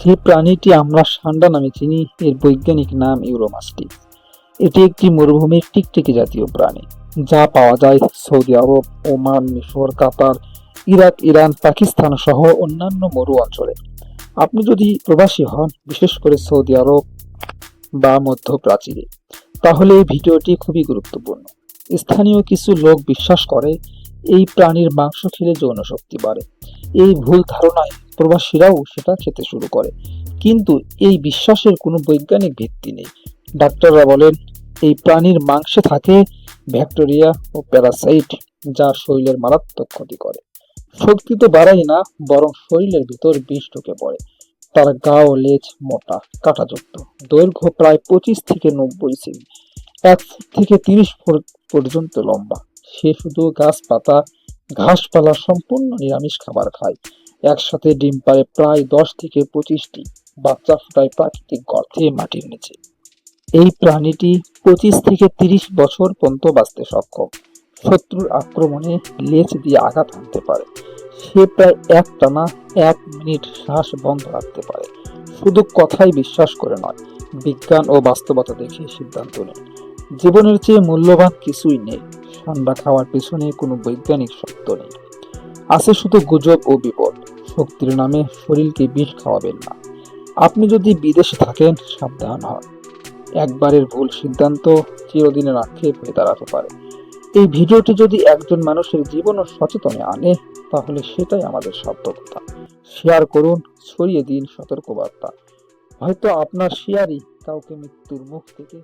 যে প্রাণীটি আমরা সান্ডা নামে চিনি। এর বৈজ্ঞানিক নাম ইউরোমাস্টিক এটি একটি মরুভূমির টিকটিকি জাতীয় প্রাণী, যা পাওয়া যায় সৌদি আরব, ওমান, মিশর, কাতার, ইরাক, ইরান, পাকিস্তান সহ অন্যান্য মরু অঞ্চলে। আপনি যদি প্রবাসী হন, বিশেষ করে সৌদি আরব বা মধ্যপ্রাচীরে তাহলে এই ভিডিওটি খুবই গুরুত্বপূর্ণ। স্থানীয় কিছু লোক বিশ্বাস করে, এই প্রাণীর মাংস খেলে যৌন শক্তি বাড়ে। এই ভুল ধারণায় প্রবাসীরাও সেটা খেতে শুরু করে। কিন্তু এই বিশ্বাসের কোনো বৈজ্ঞানিক ভিত্তি নেই। ডাক্তাররা বলেন, এই প্রাণীর মাংসে থাকে ব্যাকটেরিয়া ও প্যারাসাইট, যা শরীরের মারাত্মক ক্ষতি করে। শক্তি তো বাড়ায় না, বরং শরীরের ভিতর বিষ ঢুকে পড়ে। তার গা ও লেজ মোটা, কাঁটাযুক্ত, দৈর্ঘ্য প্রায় পঁচিশ থেকে নব্বই সেমি। এক ফুট থেকে তিরিশ ফুট পর্যন্ত লম্বা। সে শুধু গাছপাতা ঘাসপালা সম্পূর্ণ নিরামিষ খাবার খায়। একসাথে ডিম পারে প্রায় দশ থেকে পঁচিশটি বাচ্চা ফুটায় প্রাকৃতিক গর্তে মাটির নিচে। এই প্রাণীটি পঁচিশ থেকে তিরিশ বছর পর্যন্ত বাঁচতে সক্ষম। শত্রুর আক্রমণে লেজ দিয়ে আঘাত হানতে পারে। সে প্রায় এক টানা এক মিনিট শ্বাস বন্ধ রাখতে পারে। শুধু কথাই বিশ্বাস করে নয়, বিজ্ঞান ও বাস্তবতা দেখে সিদ্ধান্ত নেয়। জীবনের চেয়ে মূল্যবান কিছুই নেই। ঠান্ডা খাওয়ার পেছনে কোনো বৈজ্ঞানিক সত্য নেই। আছে শুধু গুজব ও বিপদ। শক্তির নামে শরীরকে বিষ খাওয়াবেন না। আপনি যদি বিদেশে থাকেন, সাবধান হন। একবারের ভুল সিদ্ধান্ত চিরদিনের আক্ষেপ হয়ে দাঁড়াতে পারে। এই ভিডিওটি যদি একজন মানুষের জীবন ও সচেতনে আনে, তাহলে সেটাই আমাদের সার্থকতা। শেয়ার করুন, ছড়িয়ে দিন সতর্কবার্তা। হয়তো আপনার শেয়ারই কাউকে মৃত্যুর মুখ থেকে